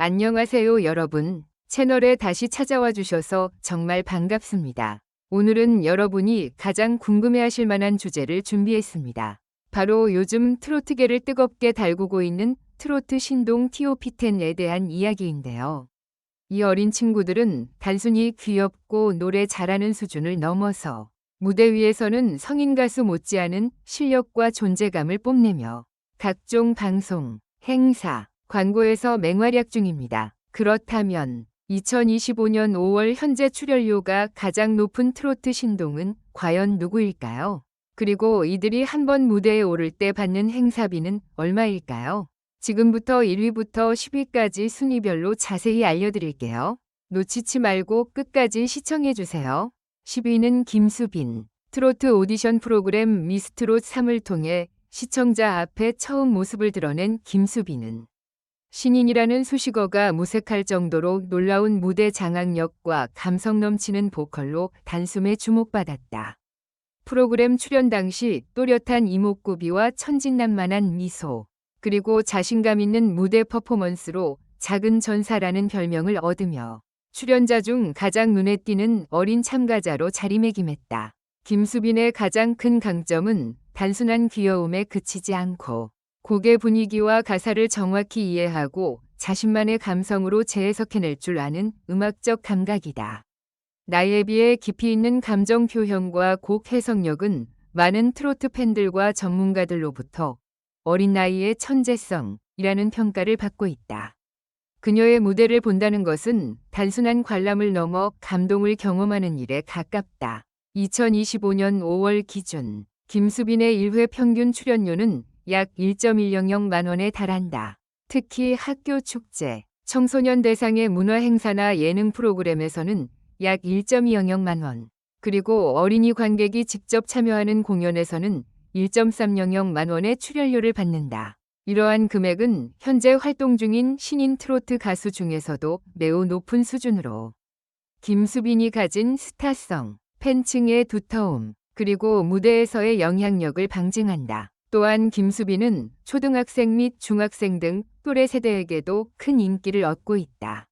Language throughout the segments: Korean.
안녕하세요, 여러분. 채널에 다시 찾아와 주셔서 정말 반갑습니다. 오늘은 여러분이 가장 궁금해하실 만한 주제를 준비했습니다. 바로 요즘 트로트계를 뜨겁게 달구고 있는 트로트 신동 TOP10에 대한 이야기인데요. 이 어린 친구들은 단순히 귀엽고 노래 잘하는 수준을 넘어서 무대 위에서는 성인 가수 못지않은 실력과 존재감을 뽐내며 각종 방송, 행사, 광고에서 맹활약 중입니다. 그렇다면 2025년 5월 현재 출연료가 가장 높은 트로트 신동은 과연 누구일까요? 그리고 이들이 한 번 무대에 오를 때 받는 행사비는 얼마일까요? 지금부터 1위부터 10위까지 순위별로 자세히 알려드릴게요. 놓치지 말고 끝까지 시청해주세요. 10위는 김수빈. 트로트 오디션 프로그램 미스트롯 3을 통해 시청자 앞에 처음 모습을 드러낸 김수빈은 신인이라는 수식어가 무색할 정도로 놀라운 무대 장악력과 감성 넘치는 보컬로 단숨에 주목받았다. 프로그램 출연 당시 또렷한 이목구비와 천진난만한 미소, 그리고 자신감 있는 무대 퍼포먼스로 작은 전사라는 별명을 얻으며 출연자 중 가장 눈에 띄는 어린 참가자로 자리매김했다. 김수빈의 가장 큰 강점은 단순한 귀여움에 그치지 않고 곡의 분위기와 가사를 정확히 이해하고 자신만의 감성으로 재해석해낼 줄 아는 음악적 감각이다. 나이에 비해 깊이 있는 감정 표현과 곡 해석력은 많은 트로트 팬들과 전문가들로부터 어린 나이의 천재성이라는 평가를 받고 있다. 그녀의 무대를 본다는 것은 단순한 관람을 넘어 감동을 경험하는 일에 가깝다. 2025년 5월 기준 김수빈의 1회 평균 출연료는 약 1.100만 원에 달한다. 특히 학교 축제, 청소년 대상의 문화 행사나 예능 프로그램에서는 약 1.200만 원, 그리고 어린이 관객이 직접 참여하는 공연에서는 1.300만 원의 출연료를 받는다. 이러한 금액은 현재 활동 중인 신인 트로트 가수 중에서도 매우 높은 수준으로 김수빈이 가진 스타성, 팬층의 두터움, 그리고 무대에서의 영향력을 방증한다. 또한 김수빈은 초등학생 및 중학생 등 또래 세대에게도 큰 인기를 얻고 있다.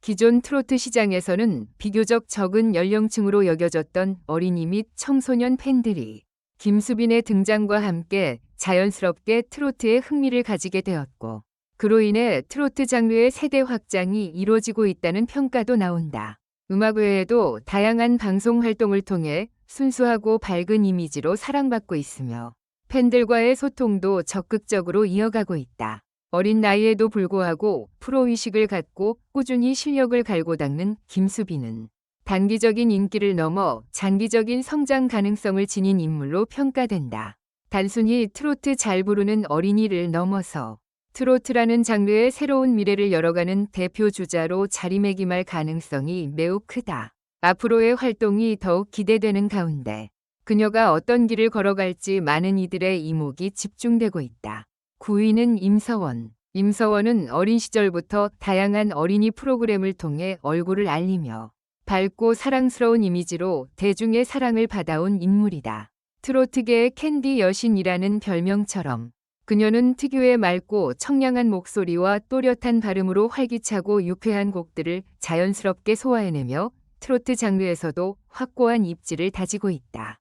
기존 트로트 시장에서는 비교적 적은 연령층으로 여겨졌던 어린이 및 청소년 팬들이 김수빈의 등장과 함께 자연스럽게 트로트에 흥미를 가지게 되었고, 그로 인해 트로트 장르의 세대 확장이 이루어지고 있다는 평가도 나온다. 음악 외에도 다양한 방송 활동을 통해 순수하고 밝은 이미지로 사랑받고 있으며, 팬들과의 소통도 적극적으로 이어가고 있다. 어린 나이에도 불구하고 프로의식을 갖고 꾸준히 실력을 갈고 닦는 김수빈은 단기적인 인기를 넘어 장기적인 성장 가능성을 지닌 인물로 평가된다. 단순히 트로트 잘 부르는 어린이를 넘어서 트로트라는 장르의 새로운 미래를 열어가는 대표 주자로 자리매김할 가능성이 매우 크다. 앞으로의 활동이 더욱 기대되는 가운데 그녀가 어떤 길을 걸어갈지 많은 이들의 이목이 집중되고 있다. 9위는 임서원. 임서원은 어린 시절부터 다양한 어린이 프로그램을 통해 얼굴을 알리며 밝고 사랑스러운 이미지로 대중의 사랑을 받아온 인물이다. 트로트계의 캔디 여신이라는 별명처럼 그녀는 특유의 맑고 청량한 목소리와 또렷한 발음으로 활기차고 유쾌한 곡들을 자연스럽게 소화해내며 트로트 장르에서도 확고한 입지를 다지고 있다.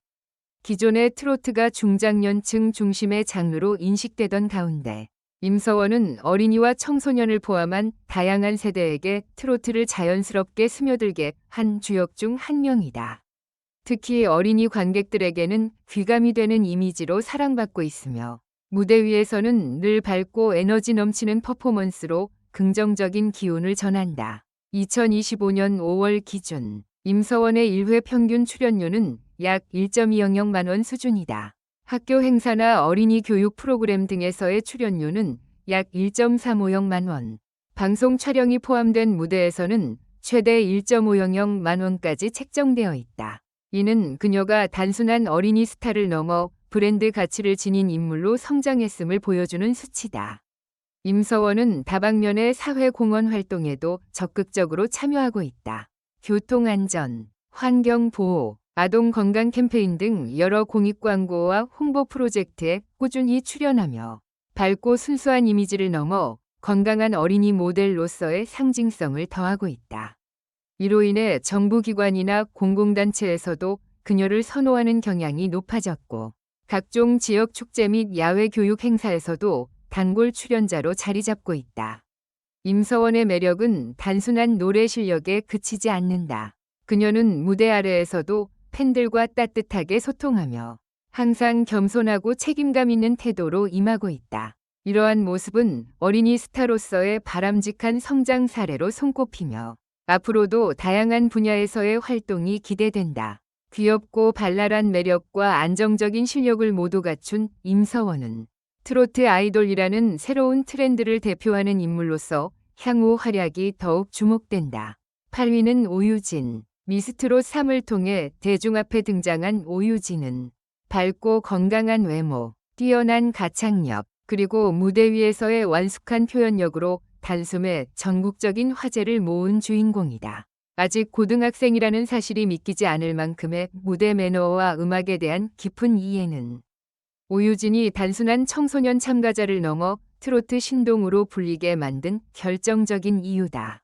기존의 트로트가 중장년층 중심의 장르로 인식되던 가운데 임서원은 어린이와 청소년을 포함한 다양한 세대에게 트로트를 자연스럽게 스며들게 한 주역 중 한 명이다. 특히 어린이 관객들에게는 귀감이 되는 이미지로 사랑받고 있으며 무대 위에서는 늘 밝고 에너지 넘치는 퍼포먼스로 긍정적인 기운을 전한다. 2025년 5월 기준 임서원의 1회 평균 출연료는 약 1.200만 원 수준이다. 학교 행사나 어린이 교육 프로그램 등에서의 출연료는 약 1.350만 원. 방송 촬영이 포함된 무대에서는 최대 1.500만 원까지 책정되어 있다. 이는 그녀가 단순한 어린이 스타를 넘어 브랜드 가치를 지닌 인물로 성장했음을 보여주는 수치다. 임서원은 다방면의 사회공헌 활동에도 적극적으로 참여하고 있다. 교통안전, 환경보호, 아동 건강 캠페인 등 여러 공익 광고와 홍보 프로젝트에 꾸준히 출연하며 밝고 순수한 이미지를 넘어 건강한 어린이 모델로서의 상징성을 더하고 있다. 이로 인해 정부기관이나 공공단체에서도 그녀를 선호하는 경향이 높아졌고 각종 지역 축제 및 야외 교육 행사에서도 단골 출연자로 자리 잡고 있다. 임서원의 매력은 단순한 노래 실력에 그치지 않는다. 그녀는 무대 아래에서도 팬들과 따뜻하게 소통하며 항상 겸손하고 책임감 있는 태도로 임하고 있다. 이러한 모습은 어린이 스타로서의 바람직한 성장 사례로 손꼽히며 앞으로도 다양한 분야에서의 활동이 기대된다. 귀엽고 발랄한 매력과 안정적인 실력을 모두 갖춘 임서원은 트로트 아이돌이라는 새로운 트렌드를 대표하는 인물로서 향후 활약이 더욱 주목된다. 8위는 오유진. 미스트롯 3을 통해 대중 앞에 등장한 오유진은 밝고 건강한 외모, 뛰어난 가창력, 그리고 무대 위에서의 완숙한 표현력으로 단숨에 전국적인 화제를 모은 주인공이다. 아직 고등학생이라는 사실이 믿기지 않을 만큼의 무대 매너와 음악에 대한 깊은 이해는 오유진이 단순한 청소년 참가자를 넘어 트로트 신동으로 불리게 만든 결정적인 이유다.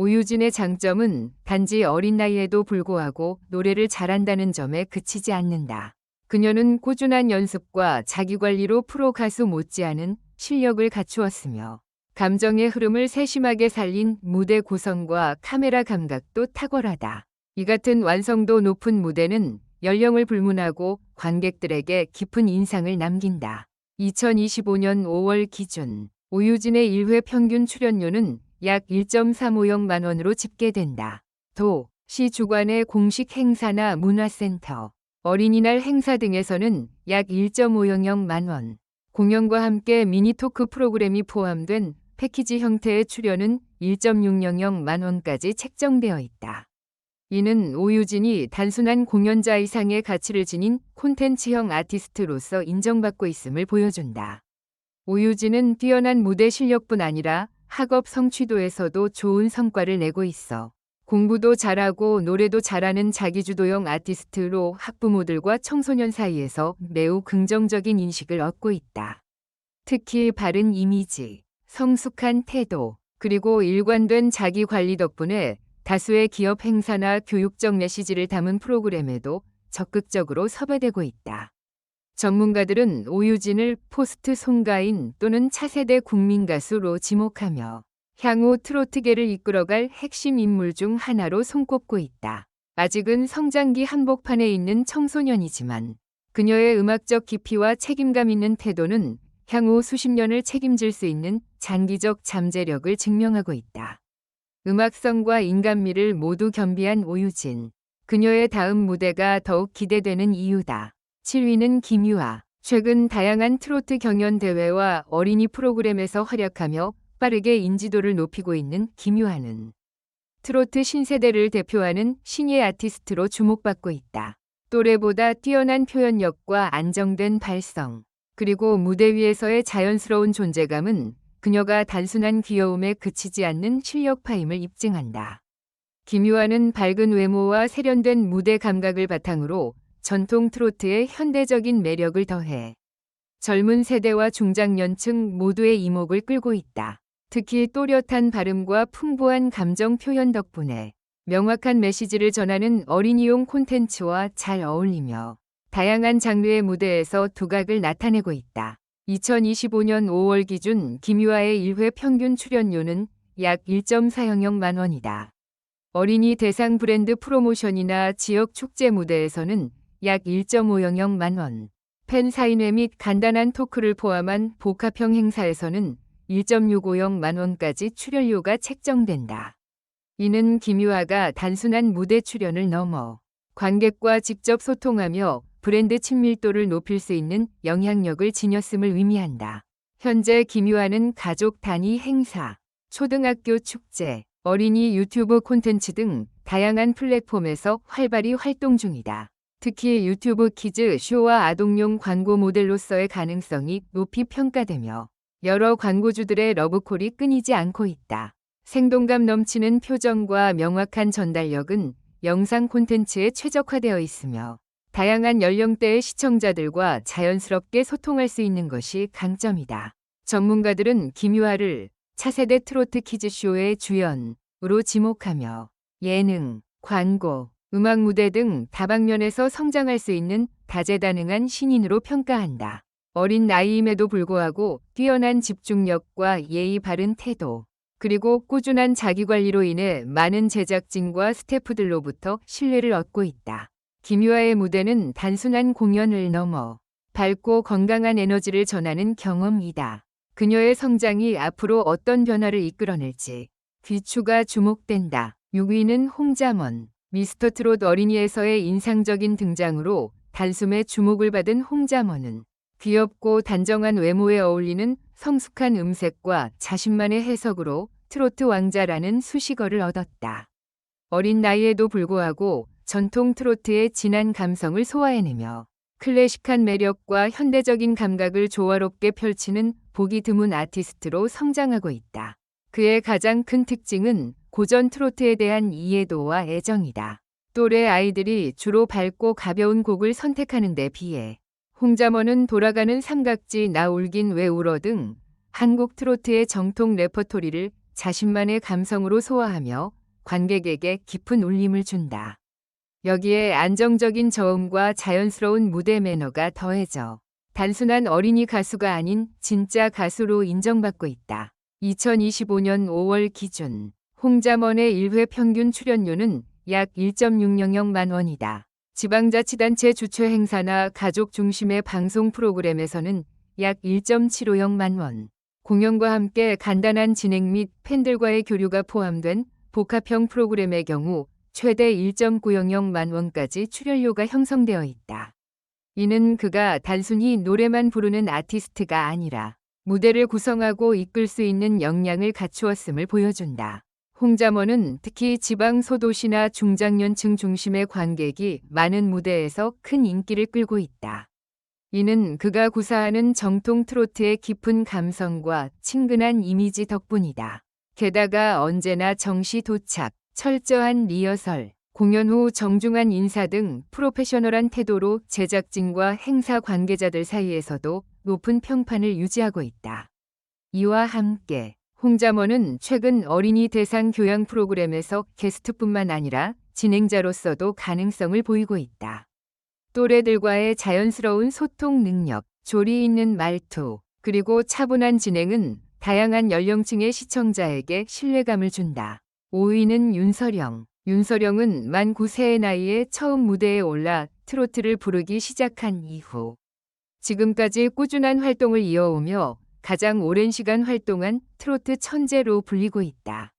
오유진의 장점은 단지 어린 나이에도 불구하고 노래를 잘한다는 점에 그치지 않는다. 그녀는 꾸준한 연습과 자기관리로 프로 가수 못지않은 실력을 갖추었으며 감정의 흐름을 세심하게 살린 무대 구성과 카메라 감각도 탁월하다. 이 같은 완성도 높은 무대는 연령을 불문하고 관객들에게 깊은 인상을 남긴다. 2025년 5월 기준 오유진의 1회 평균 출연료는 약 1.350만 원으로 집계된다. 도, 시 주관의 공식 행사나 문화센터, 어린이날 행사 등에서는 약 1.500만 원, 공연과 함께 미니 토크 프로그램이 포함된 패키지 형태의 출연은 1.600만 원까지 책정되어 있다. 이는 오유진이 단순한 공연자 이상의 가치를 지닌 콘텐츠형 아티스트로서 인정받고 있음을 보여준다. 오유진은 뛰어난 무대 실력뿐 아니라 학업 성취도에서도 좋은 성과를 내고 있어 공부도 잘하고 노래도 잘하는 자기주도형 아티스트로 학부모들과 청소년 사이에서 매우 긍정적인 인식을 얻고 있다. 특히 바른 이미지, 성숙한 태도, 그리고 일관된 자기 관리 덕분에 다수의 기업 행사나 교육적 메시지를 담은 프로그램에도 적극적으로 섭외되고 있다. 전문가들은 오유진을 포스트 송가인 또는 차세대 국민 가수로 지목하며 향후 트로트계를 이끌어갈 핵심 인물 중 하나로 손꼽고 있다. 아직은 성장기 한복판에 있는 청소년이지만 그녀의 음악적 깊이와 책임감 있는 태도는 향후 수십 년을 책임질 수 있는 장기적 잠재력을 증명하고 있다. 음악성과 인간미를 모두 겸비한 오유진. 그녀의 다음 무대가 더욱 기대되는 이유다. 7위는 김유아. 최근 다양한 트로트 경연 대회와 어린이 프로그램에서 활약하며 빠르게 인지도를 높이고 있는 김유아는 트로트 신세대를 대표하는 신예 아티스트로 주목받고 있다. 또래보다 뛰어난 표현력과 안정된 발성, 그리고 무대 위에서의 자연스러운 존재감은 그녀가 단순한 귀여움에 그치지 않는 실력파임을 입증한다. 김유아는 밝은 외모와 세련된 무대 감각을 바탕으로 전통 트로트의 현대적인 매력을 더해 젊은 세대와 중장년층 모두의 이목을 끌고 있다. 특히 또렷한 발음과 풍부한 감정 표현 덕분에 명확한 메시지를 전하는 어린이용 콘텐츠와 잘 어울리며 다양한 장르의 무대에서 두각을 나타내고 있다. 2025년 5월 기준 김유아의 1회 평균 출연료는 약 1.4영만 원이다. 어린이 대상 브랜드 프로모션이나 지역 축제 무대에서는 약 1.5영만 원, 팬 사인회 및 간단한 토크를 포함한 복합형 행사에서는 1.650만 원까지 출연료가 책정된다. 이는 김유아가 단순한 무대 출연을 넘어 관객과 직접 소통하며 브랜드 친밀도를 높일 수 있는 영향력을 지녔음을 의미한다. 현재 김유아는 가족 단위 행사, 초등학교 축제, 어린이 유튜브 콘텐츠 등 다양한 플랫폼에서 활발히 활동 중이다. 특히 유튜브 키즈 쇼와 아동용 광고 모델로서의 가능성이 높이 평가되며 여러 광고주들의 러브콜이 끊이지 않고 있다. 생동감 넘치는 표정과 명확한 전달력은 영상 콘텐츠에 최적화되어 있으며 다양한 연령대의 시청자들과 자연스럽게 소통할 수 있는 것이 강점이다. 전문가들은 김유아를 차세대 트로트 키즈쇼의 주연으로 지목하며 예능, 광고, 음악 무대 등 다방면에서 성장할 수 있는 다재다능한 신인으로 평가한다. 어린 나이임에도 불구하고 뛰어난 집중력과 예의 바른 태도, 그리고 꾸준한 자기관리로 인해 많은 제작진과 스태프들로부터 신뢰를 얻고 있다. 김유아의 무대는 단순한 공연을 넘어 밝고 건강한 에너지를 전하는 경험이다. 그녀의 성장이 앞으로 어떤 변화를 이끌어낼지 귀추가 주목된다. 6위는 홍자먼. 미스터 트롯 어린이에서의 인상적인 등장으로 단숨에 주목을 받은 홍자먼은 귀엽고 단정한 외모에 어울리는 성숙한 음색과 자신만의 해석으로 트로트 왕자라는 수식어를 얻었다. 어린 나이에도 불구하고 전통 트로트의 진한 감성을 소화해내며 클래식한 매력과 현대적인 감각을 조화롭게 펼치는 보기 드문 아티스트로 성장하고 있다. 그의 가장 큰 특징은 고전 트로트에 대한 이해도와 애정이다. 또래 아이들이 주로 밝고 가벼운 곡을 선택하는 데 비해 홍자먼은 돌아가는 삼각지 나 울긴 왜 울어 등 한국 트로트의 정통 레퍼토리를 자신만의 감성으로 소화하며 관객에게 깊은 울림을 준다. 여기에 안정적인 저음과 자연스러운 무대 매너가 더해져 단순한 어린이 가수가 아닌 진짜 가수로 인정받고 있다. 2025년 5월 기준 홍자먼의 1회 평균 출연료는 약 1.600만 원이다. 지방자치단체 주최 행사나 가족 중심의 방송 프로그램에서는 약 1.750만 원. 공연과 함께 간단한 진행 및 팬들과의 교류가 포함된 복합형 프로그램의 경우 최대 1.900만 원까지 출연료가 형성되어 있다. 이는 그가 단순히 노래만 부르는 아티스트가 아니라 무대를 구성하고 이끌 수 있는 역량을 갖추었음을 보여준다. 홍자먼은 특히 지방 소도시나 중장년층 중심의 관객이 많은 무대에서 큰 인기를 끌고 있다. 이는 그가 구사하는 정통 트로트의 깊은 감성과 친근한 이미지 덕분이다. 게다가 언제나 정시 도착, 철저한 리허설, 공연 후 정중한 인사 등 프로페셔널한 태도로 제작진과 행사 관계자들 사이에서도 높은 평판을 유지하고 있다. 이와 함께 홍자먼은 최근 어린이 대상 교양 프로그램에서 게스트뿐만 아니라 진행자로서도 가능성을 보이고 있다. 또래들과의 자연스러운 소통 능력, 조리 있는 말투, 그리고 차분한 진행은 다양한 연령층의 시청자에게 신뢰감을 준다. 5위는 윤서령. 윤서령은 만 9세의 나이에 처음 무대에 올라 트로트를 부르기 시작한 이후 지금까지 꾸준한 활동을 이어오며 가장 오랜 시간 활동한 트로트 천재로 불리고 있다.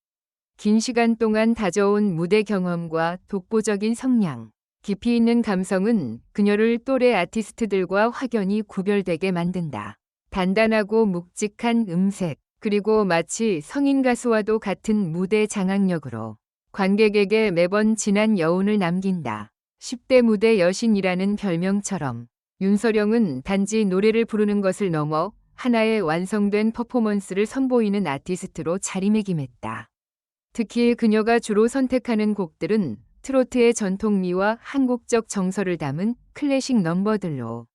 긴 시간 동안 다져온 무대 경험과 독보적인 성량, 깊이 있는 감성은 그녀를 또래 아티스트들과 확연히 구별되게 만든다. 단단하고 묵직한 음색, 그리고 마치 성인 가수와도 같은 무대 장악력으로 관객에게 매번 진한 여운을 남긴다. 10대 무대 여신이라는 별명처럼 윤서령은 단지 노래를 부르는 것을 넘어 하나의 완성된 퍼포먼스를 선보이는 아티스트로 자리매김했다. 특히 그녀가 주로 선택하는 곡들은 트로트의 전통미와 한국적 정서를 담은 클래식 넘버들로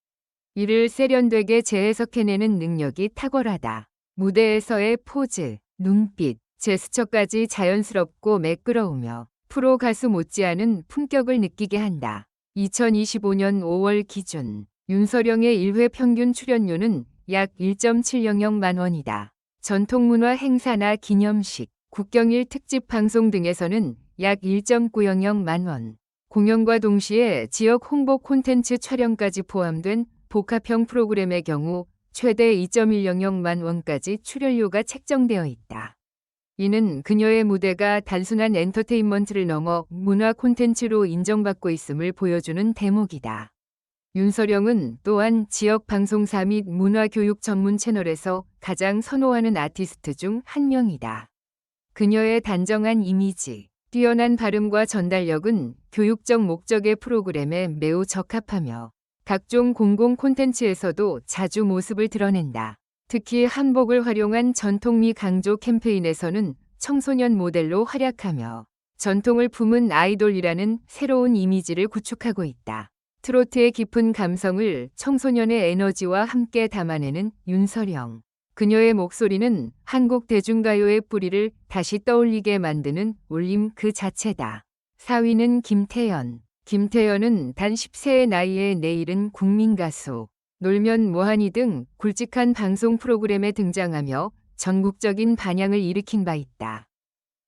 이를 세련되게 재해석해내는 능력이 탁월하다. 무대에서의 포즈, 눈빛, 제스처까지 자연스럽고 매끄러우며 프로 가수 못지않은 품격을 느끼게 한다. 2025년 5월 기준 윤서령의 1회 평균 출연료는 약 1.700만 원이다. 전통문화 행사나 기념식, 국경일 특집 방송 등에서는 약 1.900만 원. 공연과 동시에 지역 홍보 콘텐츠 촬영까지 포함된 복합형 프로그램의 경우 최대 2.100만 원까지 출연료가 책정되어 있다. 이는 그녀의 무대가 단순한 엔터테인먼트를 넘어 문화 콘텐츠로 인정받고 있음을 보여주는 대목이다. 윤서령은 또한 지역 방송사 및 문화교육 전문 채널에서 가장 선호하는 아티스트 중 한 명이다. 그녀의 단정한 이미지, 뛰어난 발음과 전달력은 교육적 목적의 프로그램에 매우 적합하며 각종 공공 콘텐츠에서도 자주 모습을 드러낸다. 특히 한복을 활용한 전통미 강조 캠페인에서는 청소년 모델로 활약하며 전통을 품은 아이돌이라는 새로운 이미지를 구축하고 있다. 트로트의 깊은 감성을 청소년의 에너지와 함께 담아내는 윤서령. 그녀의 목소리는 한국 대중가요의 뿌리를 다시 떠올리게 만드는 울림 그 자체다. 4위는 김태연. 김태연은 단 10세의 나이에 내일은 국민 가수, 놀면 뭐하니 등 굵직한 방송 프로그램에 등장하며 전국적인 반향을 일으킨 바 있다.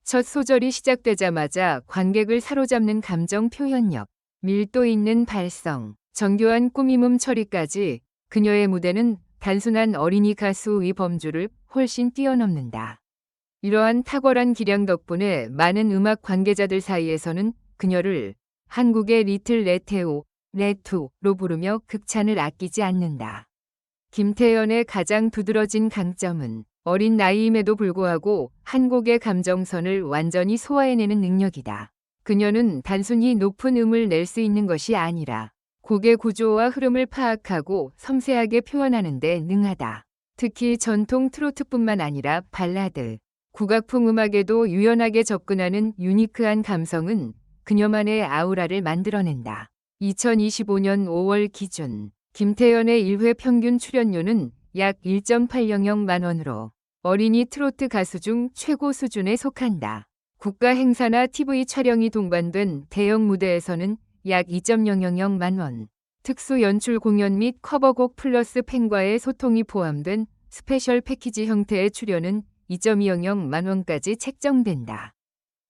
첫 소절이 시작되자마자 관객을 사로잡는 감정 표현력, 밀도 있는 발성, 정교한 꾸밈음 처리까지 그녀의 무대는 단순한 어린이 가수의 범주를 훨씬 뛰어넘는다. 이러한 탁월한 기량 덕분에 많은 음악 관계자들 사이에서는 그녀를 한국의 리틀 레테오, 레투로 부르며 극찬을 아끼지 않는다. 김태연의 가장 두드러진 강점은 어린 나이임에도 불구하고 한 곡의 감정선을 완전히 소화해내는 능력이다. 그녀는 단순히 높은 음을 낼 수 있는 것이 아니라 곡의 구조와 흐름을 파악하고 섬세하게 표현하는 데 능하다. 특히 전통 트로트뿐만 아니라 발라드, 국악풍 음악에도 유연하게 접근하는 유니크한 감성은 그녀만의 아우라를 만들어낸다. 2025년 5월 기준 김태연의 1회 평균 출연료는 약 1.800만 원으로 어린이 트로트 가수 중 최고 수준에 속한다. 국가 행사나 TV 촬영이 동반된 대형 무대에서는 약 2.000만 원, 특수 연출 공연 및 커버곡 플러스 팬과의 소통이 포함된 스페셜 패키지 형태의 출연은 2.200만 원까지 책정된다.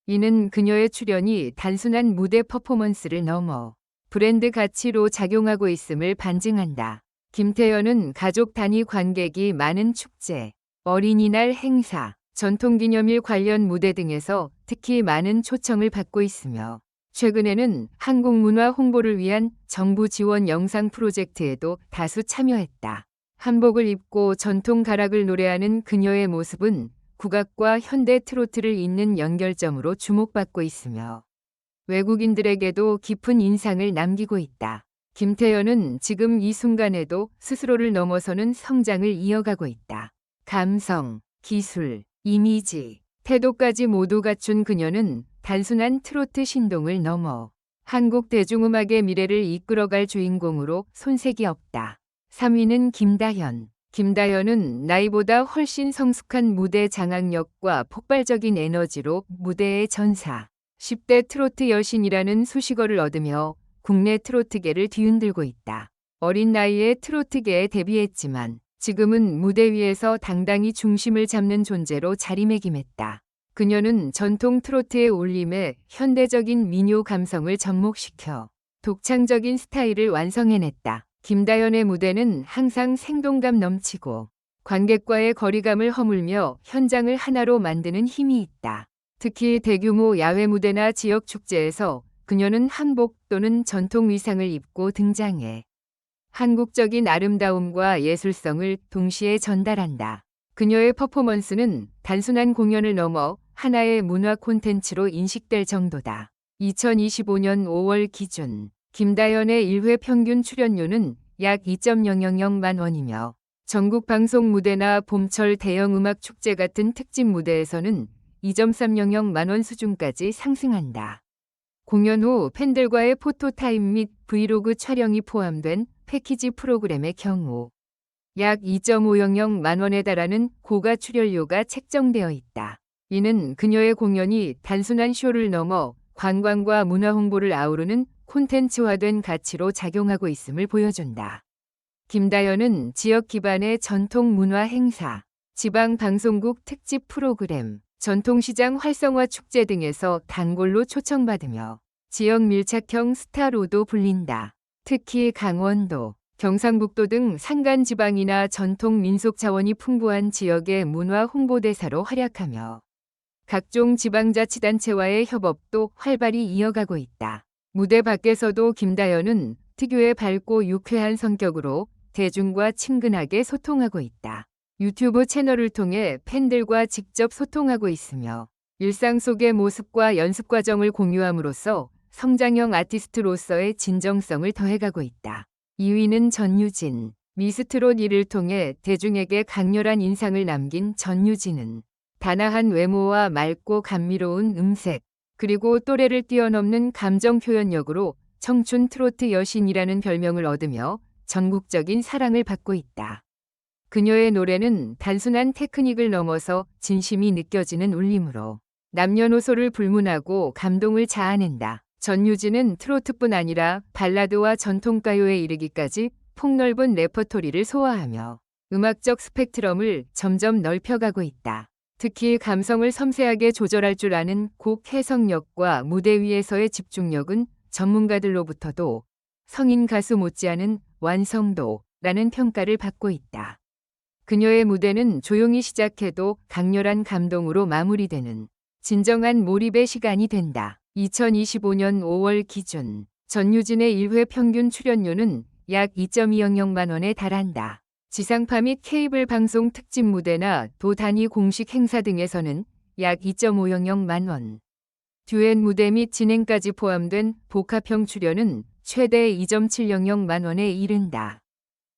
이는 그녀의 출연이 단순한 무대 퍼포먼스를 넘어 브랜드 가치로 작용하고 있음을 반증한다. 김태연은 가족 단위 관객이 많은 축제, 어린이날 행사, 전통기념일 관련 무대 등에서 특히 많은 초청을 받고 있으며 최근에는 한국 문화 홍보를 위한 정부 지원 영상 프로젝트에도 다수 참여했다. 한복을 입고 전통 가락을 노래하는 그녀의 모습은 국악과 현대 트로트를 잇는 연결점으로 주목받고 있으며 외국인들에게도 깊은 인상을 남기고 있다. 김태연은 지금 이 순간에도 스스로를 넘어서는 성장을 이어가고 있다. 감성, 기술, 이미지, 태도까지 모두 갖춘 그녀는 단순한 트로트 신동을 넘어 한국 대중음악의 미래를 이끌어갈 주인공으로 손색이 없다. 3위는 김다현. 김다현은 나이보다 훨씬 성숙한 무대 장악력과 폭발적인 에너지로 무대의 전사, 10대 트로트 여신이라는 수식어를 얻으며 국내 트로트계를 뒤흔들고 있다. 어린 나이에 트로트계에 데뷔했지만 지금은 무대 위에서 당당히 중심을 잡는 존재로 자리매김했다. 그녀는 전통 트로트의 울림에 현대적인 민요 감성을 접목시켜 독창적인 스타일을 완성해냈다. 김다연의 무대는 항상 생동감 넘치고 관객과의 거리감을 허물며 현장을 하나로 만드는 힘이 있다. 특히 대규모 야외 무대나 지역 축제에서 그녀는 한복 또는 전통 의상을 입고 등장해 한국적인 아름다움과 예술성을 동시에 전달한다. 그녀의 퍼포먼스는 단순한 공연을 넘어 하나의 문화 콘텐츠로 인식될 정도다. 2025년 5월 기준 김다연의 1회 평균 출연료는 약 2.000만 원이며 전국 방송 무대나 봄철 대형 음악 축제 같은 특집 무대에서는 2.300만 원 수준까지 상승한다. 공연 후 팬들과의 포토타임 및 브이로그 촬영이 포함된 패키지 프로그램의 경우 약 2.500 만 원에 달하는 고가 출연료가 책정되어 있다. 이는 그녀의 공연이 단순한 쇼를 넘어 관광과 문화 홍보를 아우르는 콘텐츠화된 가치로 작용하고 있음을 보여준다. 김다연은 지역 기반의 전통 문화 행사, 지방 방송국 특집 프로그램, 전통시장 활성화 축제 등에서 단골로 초청받으며 지역 밀착형 스타로도 불린다. 특히 강원도, 경상북도 등 산간 지방이나 전통 민속 자원이 풍부한 지역의 문화 홍보대사로 활약하며 각종 지방자치단체와의 협업도 활발히 이어가고 있다. 무대 밖에서도 김다연은 특유의 밝고 유쾌한 성격으로 대중과 친근하게 소통하고 있다. 유튜브 채널을 통해 팬들과 직접 소통하고 있으며 일상 속의 모습과 연습 과정을 공유함으로써 성장형 아티스트로서의 진정성을 더해가고 있다. 2위는 전유진. 미스트롯 이를 통해 대중에게 강렬한 인상을 남긴 전유진은 단아한 외모와 맑고 감미로운 음색, 그리고 또래를 뛰어넘는 감정 표현력으로 청춘 트로트 여신이라는 별명을 얻으며 전국적인 사랑을 받고 있다. 그녀의 노래는 단순한 테크닉을 넘어서 진심이 느껴지는 울림으로 남녀노소를 불문하고 감동을 자아낸다. 전유진은 트로트뿐 아니라 발라드와 전통가요에 이르기까지 폭넓은 레퍼토리를 소화하며 음악적 스펙트럼을 점점 넓혀가고 있다. 특히 감성을 섬세하게 조절할 줄 아는 곡 해석력과 무대 위에서의 집중력은 전문가들로부터도 성인 가수 못지않은 완성도라는 평가를 받고 있다. 그녀의 무대는 조용히 시작해도 강렬한 감동으로 마무리되는 진정한 몰입의 시간이 된다. 2025년 5월 기준 전유진의 1회 평균 출연료는 약 2.200만 원에 달한다. 지상파 및 케이블 방송 특집 무대나 도 단위 공식 행사 등에서는 약 2.500만 원. 듀엣 무대 및 진행까지 포함된 복합형 출연은 최대 2.700만 원에 이른다.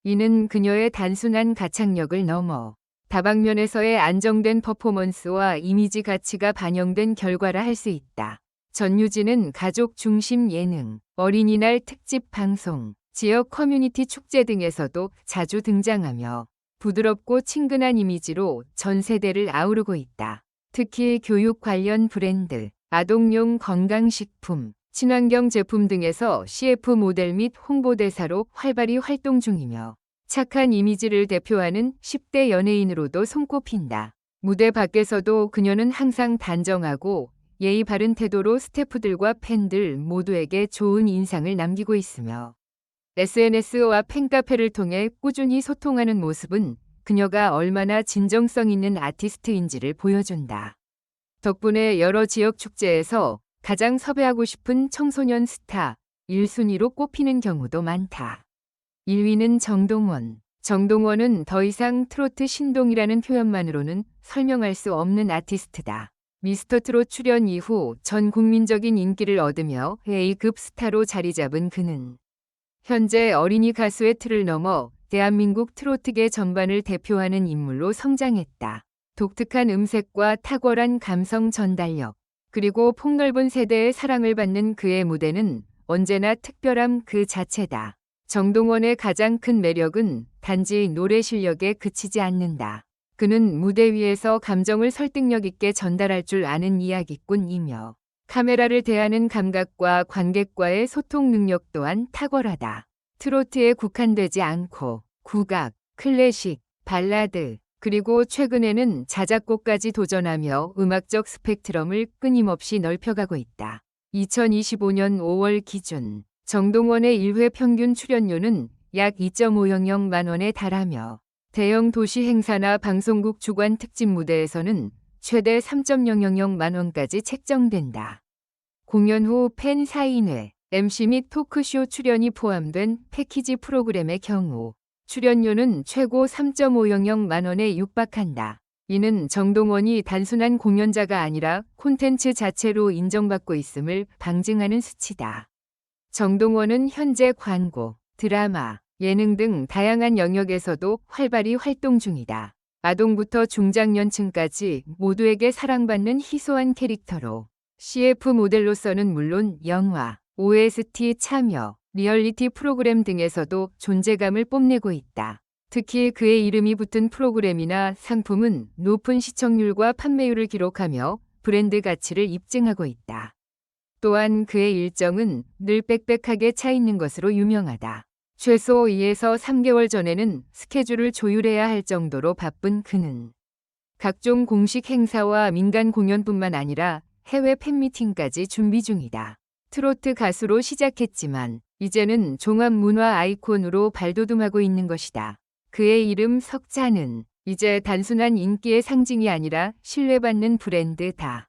이는 그녀의 단순한 가창력을 넘어 다방면에서의 안정된 퍼포먼스와 이미지 가치가 반영된 결과라 할 수 있다. 전유진은 가족 중심 예능, 어린이날 특집 방송, 지역 커뮤니티 축제 등에서도 자주 등장하며 부드럽고 친근한 이미지로 전 세대를 아우르고 있다. 특히 교육 관련 브랜드, 아동용 건강식품, 친환경 제품 등에서 CF 모델 및 홍보대사로 활발히 활동 중이며 착한 이미지를 대표하는 10대 연예인으로도 손꼽힌다. 무대 밖에서도 그녀는 항상 단정하고 예의 바른 태도로 스태프들과 팬들 모두에게 좋은 인상을 남기고 있으며 SNS와 팬카페를 통해 꾸준히 소통하는 모습은 그녀가 얼마나 진정성 있는 아티스트인지를 보여준다. 덕분에 여러 지역 축제에서 가장 섭외하고 싶은 청소년 스타 1순위로 꼽히는 경우도 많다. 1위는 정동원. 정동원은 더 이상 트로트 신동이라는 표현만으로는 설명할 수 없는 아티스트다. 미스터 트롯 출연 이후 전 국민적인 인기를 얻으며 A급 스타로 자리 잡은 그는 현재 어린이 가수의 틀을 넘어 대한민국 트로트계 전반을 대표하는 인물로 성장했다. 독특한 음색과 탁월한 감성 전달력, 그리고 폭넓은 세대의 사랑을 받는 그의 무대는 언제나 특별함 그 자체다. 정동원의 가장 큰 매력은 단지 노래 실력에 그치지 않는다. 그는 무대 위에서 감정을 설득력 있게 전달할 줄 아는 이야기꾼이며 카메라를 대하는 감각과 관객과의 소통 능력 또한 탁월하다. 트로트에 국한되지 않고 국악, 클래식, 발라드, 그리고 최근에는 자작곡까지 도전하며 음악적 스펙트럼을 끊임없이 넓혀가고 있다. 2025년 5월 기준 정동원의 1회 평균 출연료는 약 2.500만 원에 달하며 대형 도시 행사나 방송국 주관 특집 무대에서는 최대 3.000만 원까지 책정된다. 공연 후 팬 사인회, MC 및 토크쇼 출연이 포함된 패키지 프로그램의 경우 출연료는 최고 3.500만 원에 육박한다. 이는 정동원이 단순한 공연자가 아니라 콘텐츠 자체로 인정받고 있음을 방증하는 수치다. 정동원은 현재 광고, 드라마, 예능 등 다양한 영역에서도 활발히 활동 중이다. 아동부터 중장년층까지 모두에게 사랑받는 희소한 캐릭터로 CF 모델로서는 물론 영화, OST 참여, 리얼리티 프로그램 등에서도 존재감을 뽐내고 있다. 특히 그의 이름이 붙은 프로그램이나 상품은 높은 시청률과 판매율을 기록하며 브랜드 가치를 입증하고 있다. 또한 그의 일정은 늘 빽빽하게 차 있는 것으로 유명하다. 최소 2에서 3개월 전에는 스케줄을 조율해야 할 정도로 바쁜 그는 각종 공식 행사와 민간 공연뿐만 아니라 해외 팬미팅까지 준비 중이다. 트로트 가수로 시작했지만 이제는 종합 문화 아이콘으로 발돋움하고 있는 것이다. 그의 이름 석자는 이제 단순한 인기의 상징이 아니라 신뢰받는 브랜드다.